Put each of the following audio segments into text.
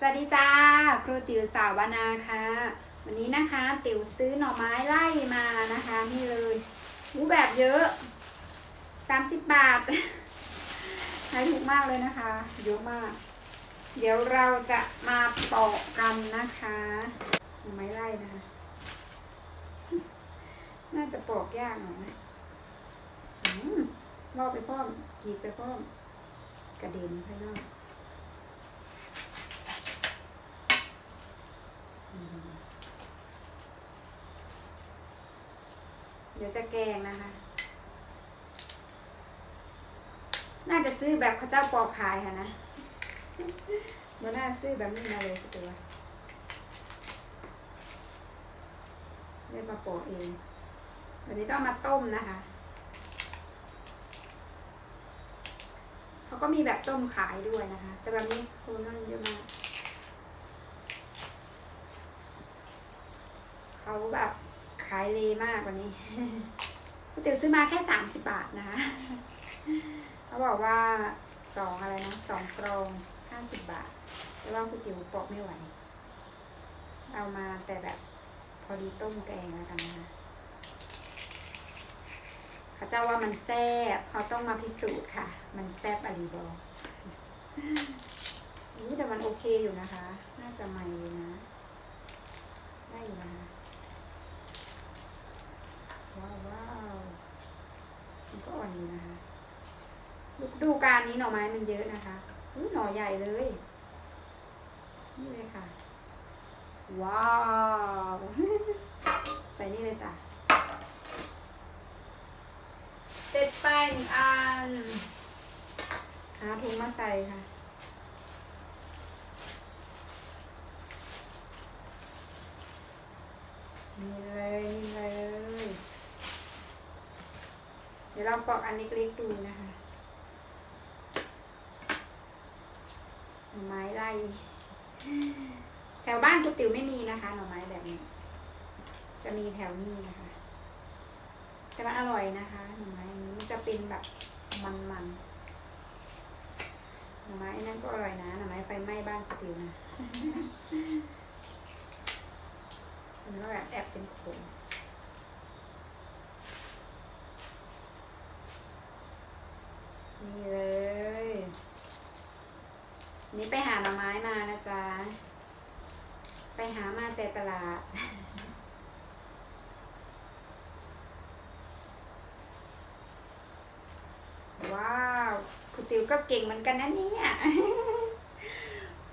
สวัสดีจ้า ครูติ๋วสาวนาค่ะ วันนี้นะคะติ๋วซื้อหน่อไม้ไล่มานะคะนี่เลยรูแบบเยอะ30บาทใช้ถูกมากเลยนะคะ เยอะมาก เดี๋ยวเราจะมาปอกกันนะคะหน่อไม้ไล่นะคะ น่าจะปอกยากหน่อยนะอืมลอกไปป้อมกรีดไปป้อม กระเด็นข้างนอก ดี๋ยวจะแกงนะคะ น่าจะซื้อแบบเขาเจ้าปอกขายค่ะนะมันน่าซื้อแบบนี้มาเลยสักตัวเล่นมาปอกเองวันนี้ต้องมาต้มนะคะ เขาก็มีแบบต้มขายด้วยนะคะ แต่แบบนี้โคนนั่นเยอะมาก เขาแบบ ขายเลมากกว่านี้ก๋วยเตี๋ยวซื้อมาแค่สามสิบบาทนะคะเขาบอกว่าสองอะไรนะสองกรองห้าสิบบาทแต่ว่าก๋วยเตี๋ยวปอกไม่ไหว เอามาแต่แบบพอดีต้มแกงแล้วกันนะคะเขาเจ้าว่ามันแซ่บเขาต้องมาพิสูจน์ค่ะ มันแซ่บอารีบออู้แต่มันโอเคอยู่นะคะ น่าจะใหม่อยู่นะ ได้อยู่นะคะ ว้าวว้าวมันก็อ่อนอยู่นะคะ ดูดูการนี้หน่อไม้มันเยอะนะคะอุ๊ยหน่อใหญ่เลย นี่เลยค่ะ ว้าว ใส่นี่เลยจ้ะเสร็จไปหนึ่งอัน หาถุงมาใส่ค่ะนี่เลยนี่เลย เดี๋ยวเราปอกอันเล็กๆดูนะคะ น่อไม้ไร่แถวบ้านคุณติ๋วไม่มีนะคะหน่อไม้แบบนี้ จะมีแถวนี้นะคะแต่มันอร่อยนะคะหน่อไม้นี้จะเป็นแบบมันๆหน่อไม้นั้นก็อร่อยนะหน่อไม้ไฟไหม้บ้านคุณติ๋วนะมันก็แบบแอบเป็นขมนี่เลย นี่ไปหาหน่อไม้มานะจ๊ะ ไปหามาแต่ตลาด ว้าวคุณติ๋วก็เก่งเหมือนกันนะเนี่ย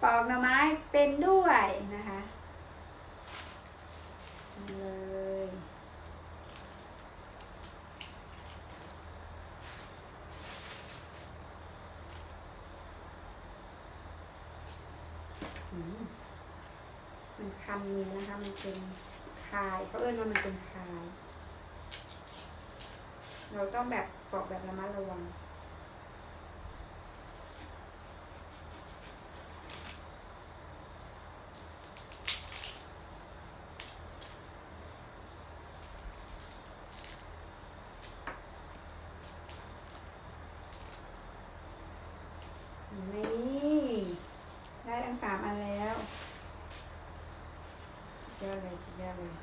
ปอกหน่อไม้เป็นด้วยนะคะ มันคำนี้นะคะ มันเป็นคายเขาเอิ้นว่ามันเป็นคาย เราต้องแบบปอกแบบระมัดระวัง นี่ ได้ทั้งสามอันแล้ว สุดยอดเลยสุดยอดเลย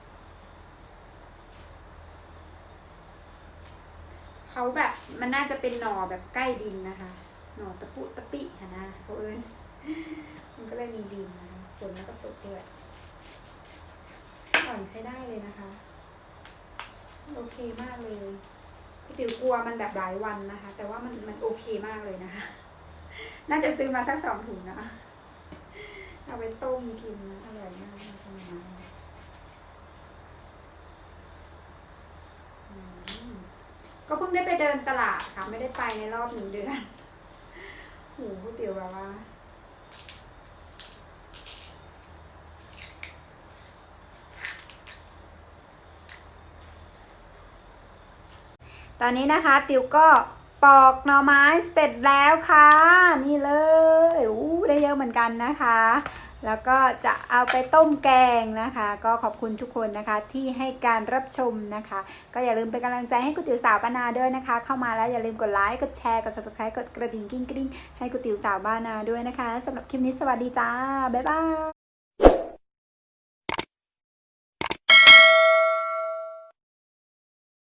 เขาแบบมันน่าจะเป็นหน่อแบบใกล้ดินนะคะ หน่อตะปุตะปิค่ะนะเขาเอิ้นมันก็เลยมีดินนะคะฝนแล้วก็ตกด้วยอ่อนใช้ได้เลยนะคะ โอเคมากเลยพี่ติ๋วกลัวมันแบบหลายวันนะคะ แต่ว่ามันมันโอเคมากเลยนะคะ น่าจะซื้อมาสักสองถุงนะเอาไปต้มกินอร่อยมากเลยทำมาอืม ก็เพิ่งได้ไปเดินตลาดค่ะ ไม่ได้ไปในรอบหนึ่งเดือนหูก๋วยเตี๋ยวแบบว่าตอนนี้นะคะติ๋วก็ปอกหน่อไม้เสร็จแล้วค่ะ นี่เลยอู้ได้เยอะเหมือนกันนะคะ แล้วก็จะเอาไปต้มแกงนะคะ ก็ขอบคุณทุกคนนะคะที่ให้การรับชมนะคะ ก็อย่าลืมเป็นกำลังใจให้กุติวสาวบ้านาด้วยนะคะ เข้ามาแล้วอย่าลืมกดไลค์กดแชร์กด subscribe กดกระดิ่งกิ้งกริ้งให้กุติวสาวบ้านาด้วยนะคะสำหรับคลิปนี้สวัสดีจ้าบ๊ายบาย